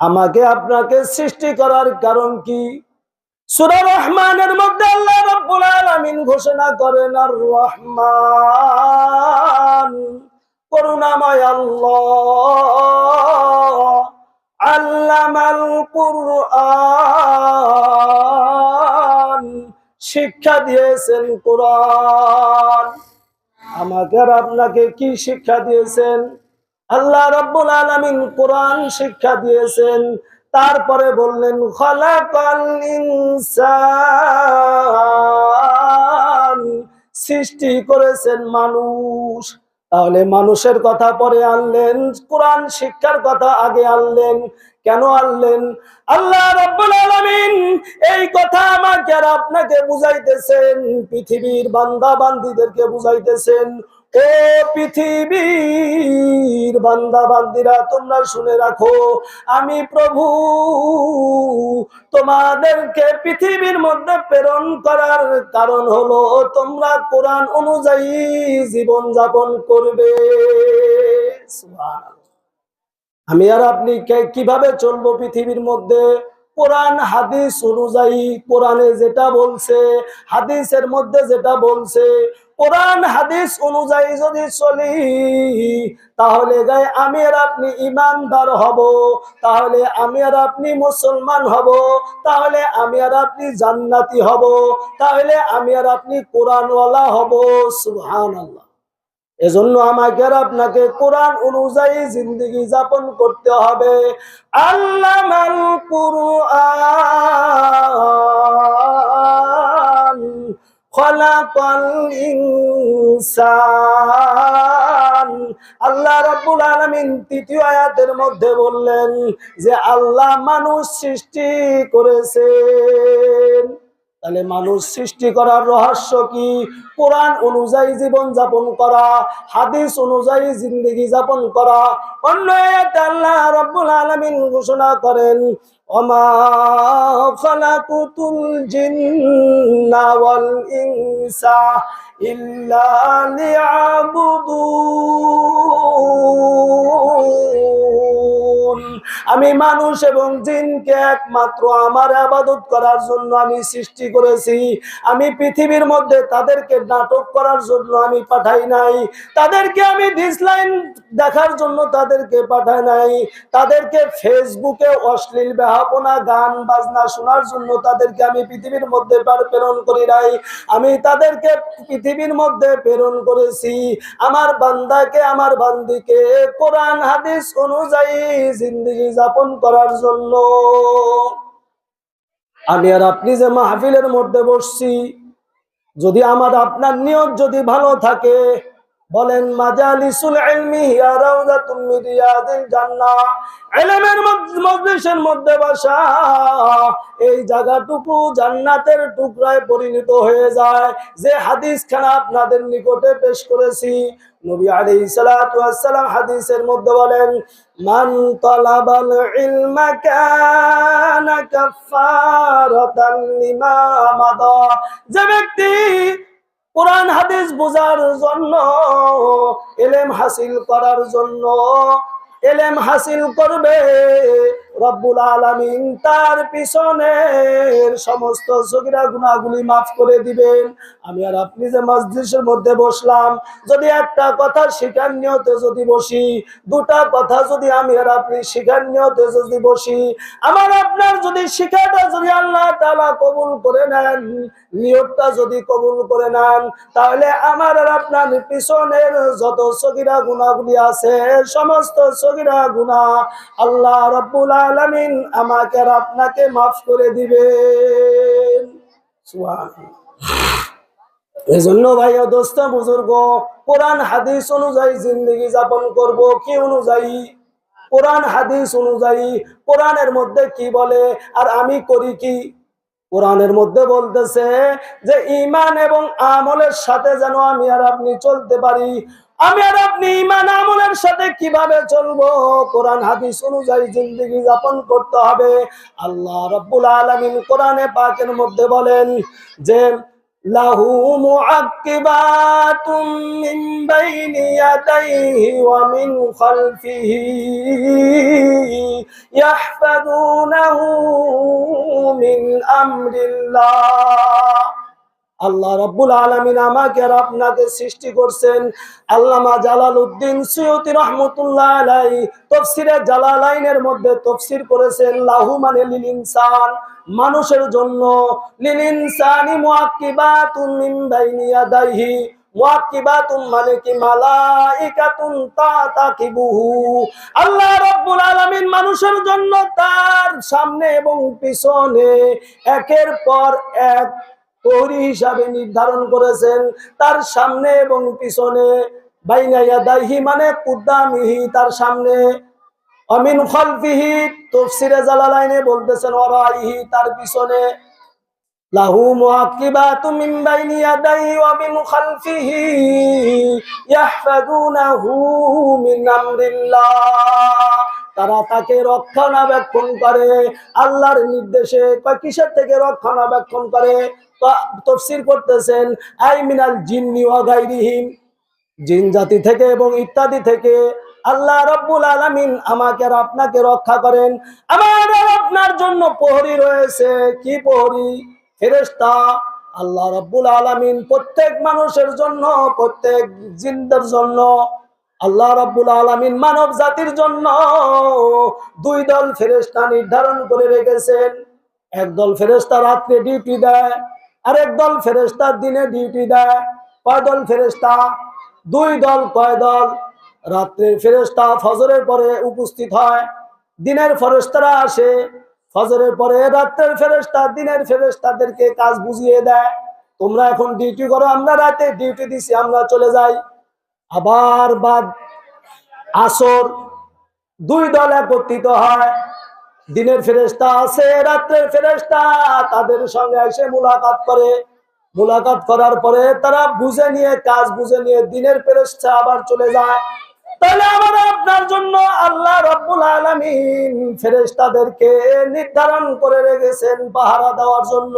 আমাকে আপনাকে সৃষ্টি করার কারণ কি? ঘোষণা আল্লামাল শিক্ষা দিয়েছেন কোরআন। আমাকে আপনাকে কি শিক্ষা দিয়েছেন? আল্লাহ রাব্বুল আলামিন কোরআন শিক্ষা দিয়েছেন। তারপরে বললেন ইনসান সৃষ্টি করেছেন মানুষ। তাহলে মানুষের কথা পরে আনলেন, কোরআন শিক্ষার কথা আগে আনলেন। কেন আনলেন? আল্লাহ রাব্বুল আলামিন এই কথা আমাকে আর আপনাকে বুঝাইতেছেন, পৃথিবীর বান্দা বান্দিদেরকে বুঝাইতেছেন। ও পৃথিবীর বান্দা বান্দিরা তোমরা শুনে রাখো, আমি প্রভু তোমাদেরকে পৃথিবীর মধ্যে প্রেরণ করার কারণ হলো, তোমরা কোরআন অনুযায়ী জীবন যাপন করবে। আমি আর আপনি কীভাবে চলবো পৃথিবীর মধ্যে? কোরআন, হাদিস অনুযায়ী, কোরআনে যেটা বলছে, হাদিসের মধ্যে যেটা বলছে কোরআন, হাদিস অনুযায়ী যদি চলি, তাহলে গায়ে আমি আর আপনি ইমানদার হব, তাহলে আমি আর আপনি মুসলমান হব, তাহলে আমি আর আপনি জান্নাতি হব, তাহলে আমি আর আপনি কোরআনওয়ালা হব, সুবহানাল্লাহ। এজন্য আমাকে আর আপনাকে কোরআন অনুযায়ী জিন্দগি যাপন করতে হবে। আল্লামাল কুরআন। খলাকাল ইনসান। আল্লাহ রাব্বুল আলামিন তৃতীয় আয়াতের মধ্যে বললেন যে আল্লাহ মানুষ সৃষ্টি করেছেন তাহলে মানুষ সৃষ্টি করার রহস্য কি? কোরআন অনুযায়ী জীবন যাপন করা, হাদিস অনুযায়ী জিন্দগি যাপন করা অন্য আল্লাহ রাব্বুল আলামিন ঘোষণা করেন ইল্লা আমি মানুষ এবং জিনকে একমাত্র আমার আবাদত করার জন্য আমি সৃষ্টি করেছি। আমি পৃথিবীর মধ্যে তাদেরকে নাটক করার জন্য আমি পাঠাই নাই। তাদেরকে আমি ডিসলাইন দেখার জন্য তাদেরকে পাঠাই নাই। তাদেরকে ফেসবুকে অশ্লীল বেহাপনা, গান, বাজনা শোনার জন্য তাদেরকে আমি পৃথিবীর মধ্যে পার- প্রেরণ করি নাই। আমি তাদেরকে পৃথিবীর মধ্যে প্রেরণ করেছি। আমার বান্দাকে, আমার বান্দিকে কোরআন, হাদিস অনুযায়ী জিন্দগি যাপন করার জন্য। আমি আর আপনি যে মাহফিলের মধ্যে বসছি, যদি আমার আপনার নিয়ত যদি ভালো থাকে বলেন, মাজালিসুল ইলমি হিয়া মিন রিয়াদিল জান্নাহ। ইলমের মজলিসের মধ্যে বসা, এই জায়গাটুকু জান্নাতের টুকরায় পরিণত হয়ে যায়। যে হাদিস খানা আপনাদের নিকটে পেশ করেছি, নবী আলাইহিস সালাতু হাদিসের মধ্যে বলেন, মান তালাবাল ইলমা কানা কাফারাতান লিমা মাদা। যে ব্যক্তি কোরআন হাদিস বোঝার জন্য এলেম হাসিল করার জন্য এলেম হাসিল করবে রব্বুল আলামিন। তার পিছনের সমস্ত সগিরা গুনাহগুলি মাফ করে দিবেন। আমি আর আপনি যে মসজিদের মধ্যে বসলাম, যদি একটা কথা শিকার নিয়তে যদি বসি, দুটা কথা যদি আমি আর আপনি শিকার নিয়তে যদি বসি, আমার আপনার যদি শিখাটা যদি আল্লাহ তাআলা কবুল করে নেন, নিয়তটা যদি কবুল করে নেন, তাহলে আমার আর আপনার পিছনের যত সগিরা গুণাগুলি আছে, সমস্ত সগিরা আল্লাহ রব্বুল আলামিন আমাকে আর আপনাকে মাফ করে ভাইয়া দোস্ত, বুজুর্গ, কোরআন, হাদিস অনুযায়ী জিন্দগি যাপন করব কি অনুযায়ী? কোরআন, হাদিস অনুযায়ী কোরআনের মধ্যে কি বলে আর আমি করি কি? কোরআনের মধ্যে বলতেছে যে ইমান এবং আমলের সাথে যেন আমি আর আপনি চলতে পারি। আমি আর আপনি ইমান আমলের সাথে কীভাবে চলবো? কোরআন, হাদিস অনুযায়ী জিন্দগি যাপন করতে হবে। আল্লাহ রব্বুল আলামিন কোরআনে পাকের মধ্যে বলেন যে, লাহু মিন ওয়া মিন মিন আমরিল্লাহ। আল্লাহ রাব্বুল আলামিন আমাকে আর আপনাকে সৃষ্টি করছেন। আল্লামা জালালউদ্দিন সৈয়দী রহমতুল্লাহ তাফসিরে জালালাইনের মধ্যে তাফসীর করেছেন, লাহু মানে লিল ইনসান, মানুষের জন্য। লিল ইনসানি মুআক্কিবাতুন মিন বাইনি ইয়াদাইহি মানে মানুষের জন্য তার সামনে এবং পিছনে একের পর এক প্রহরী হিসাবে নির্ধারণ করেছেন। তার সামনে এবং পিছনে মানে কুদ্দামিহি তার সামনে। অমিন খলফিহি তফসিরে জালালাইনে বলতেছেন ওরাইহি তার পিছনে। লাহু মুআক্কিবাতু মিন বাইনি ইয়াদাইহি ওয়া মিন খালফিহি ইয়াহফাযুনাহু মিন তারা তাকে রক্ষণাবেক্ষণ করে, আল্লাহর নির্দেশে কিসের থেকে রক্ষণাবেক্ষণ করে? তফসির করতেছেন, আই মিনাল জিন্নি ওয়া জিন জাতি থেকে এবং ইত্যাদি থেকে আল্লাহ রব্বুল আলামিন আমাকে আর আপনাকে রক্ষা করেন। আমার আপনার জন্য প্রহরী রয়েছে। কি প্রহরী? ফেরেশতা। আল্লাহ রব্বুল আলামিন প্রত্যেক মানুষের জন্য, প্রত্যেক জিনদের জন্য, আল্লাহ রাব্বুল আলামিন মানব জাতির জন্য দুই দল ফেরেস্তা নির্ধারণ করে রেখেছেন। একদল ফেরেস্তা রাত্রে ডিউটি দেয় আরেক দল ফেরেশতা দিনে ডিউটি দেয়, কয় দল ফেরেশতা? দুই দল, কয় দল? রাত্রের ফেরেশতা ফজরের পরে উপস্থিত হয়, দিনের ফেরেশতারা আসে, ফজরের পরে রাত্রের ফেরেশতা, দিনের ফেরেশতাদেরকে কাজ বুঝিয়ে দেয়, তোমরা এখন ডিউটি করো, আমরা রাতে ডিউটি দিছি, আমরা চলে যাই। আবার বাদ, আসর, দুই দল একত্রিত হয় দিনের ফেরেস্তা আছে, রাত্রের ফেরেস্তা তাদের সঙ্গে এসে মুলাকাত করে। মুলাকাত করার পরে তারা বুঝে নিয়ে, কাজ বুঝে নিয়ে দিনের ফেরেস্তা আবার চলে যায়। তাহলে আপনার জন্য নির্ধারণ করে রেখেছেন পাহারা দেওয়ার জন্য।